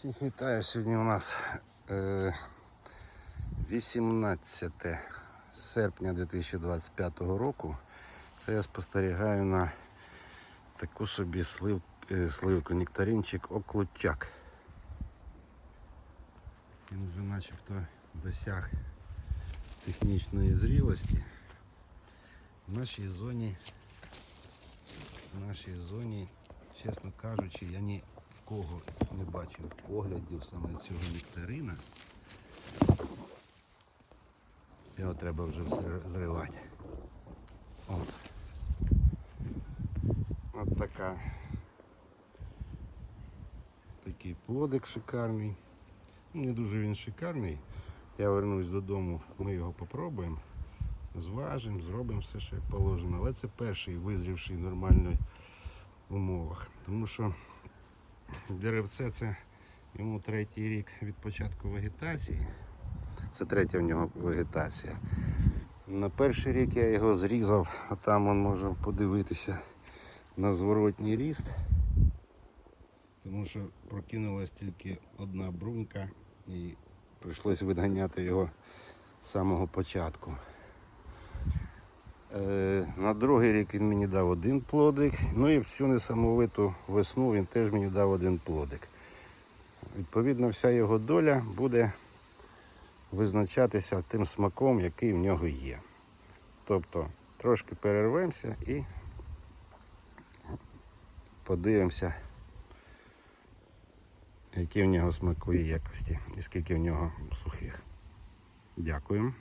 Всіх вітаю. Сьогодні у нас е, 18 серпня 2025 року. Це я спостерігаю на таку собі слив, е, сливку нектаринчик оклутяк. Він вже начебто досяг технічної зрілості. В нашій зоні, в нашій зоні, чесно кажучи, я ні в кого не бачив оглядів саме цього нектарина. Його треба вже зривати. От. От така. Такий плодик шикарний. Ну, Не дуже він шикарний. Я вернусь додому, ми його попробуємо. Зважимо, зробимо все, що як положено. Але це перший визрівший в нормальних умовах. Тому що деревце це йому третій рік від початку вегетації. Це третя в нього вегетація. На перший рік я його зрізав, а там он може подивитися на зворотній ріст. Тому що прокинулась тільки одна брунька і прийшлось відганяти його з самого початку. Е, На другий рік він мені дав один плодик, ну і в цю несамовиту весну він теж мені дав один плодик. Відповідно, вся його доля буде визначатися тим смаком, який в нього є. Тобто трошки перервемося і подивимося, які в нього смакові якості і скільки в нього сухих. Дякую.